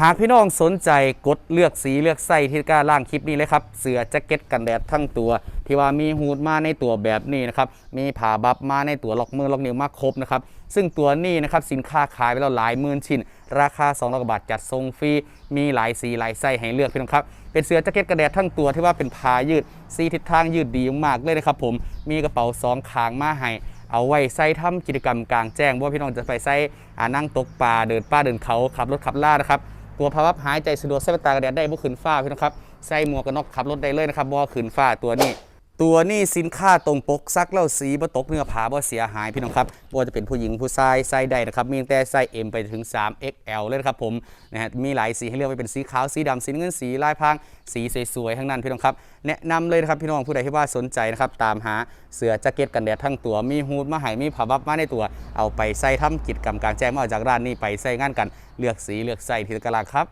หากพี่น้องสนใจกดเลือกสีเลือกไส้ที่กล้าล่างคลิปนี้เลยครับ เสื้อแจ็คเก็ตกันแดดทั้งตัว ที่ว่ามีฮูดมาในตัวแบบนี้นะครับ มีผ่าบับมาในตัวล็อกมือล็อกนิ้วมาครบนะครับ ซึ่งตัวนี้นะครับสินค้าขายไปแล้วหลายหมื่นชิ้น ราคา2 0 0กว่าบาทจัดส่งฟรี มีหลายสีหลายไส้ให้เลือกพี่น้องครับ เป็นเสื้อแจ็คเก็ตกันแดดทั้งตัวที่ว่าเป็นผ้ายืดสีทิศทางยืดดีมากเลยนะครับผม มีกระเป๋าสองขางมาให้เอาไว้ใส่ทำกิจกรรมกลางแจ้งว่าพี่น้องจะไปใส่อนั่งตกปลาเดินป่าเดินเขาขับรถขับล่านะครับ ตัวภาวะหายใจสะดวกใส่ตากระแดดได้บ่ขึ้นฟ้าพี่น้องครับใส่หมวกกันน็อกขับรถได้เลยนะครับบ่ขึ้นฟ้าตัวนี้ ตัวนี้สินค้าตรงปกซักแล้วสีบ่ตกเนื้อผ้าบ่เสียหายพี่น้องครับบ่ว่าจะเป็นผู้หญิงผู้ชายใส่ได้นะครับมีตั้งแต่ไซส์ M ไปถึง 3XL เลยนะครับผมนะฮะมีหลายสีให้เลือกไปเป็นสีขาวสีดำสีเงินสีลายพรางสีสวยๆทั้งนั้นพี่น้องครับแนะนำเลยนะครับพี่น้องผู้ใดที่ว่าสนใจนะครับตามหาเสื้อแจ็คเก็ตกันแดดทั้งตัวมีฮูดมาให้มีผ้าบับมาในตัว เอาไปใส่ทำกิจกรรมกลางแจ้งมาเอาจากร้านนี้ไปใส่งานกันเลือกสีเลือกไซส์ที่ตะกร้ารครับ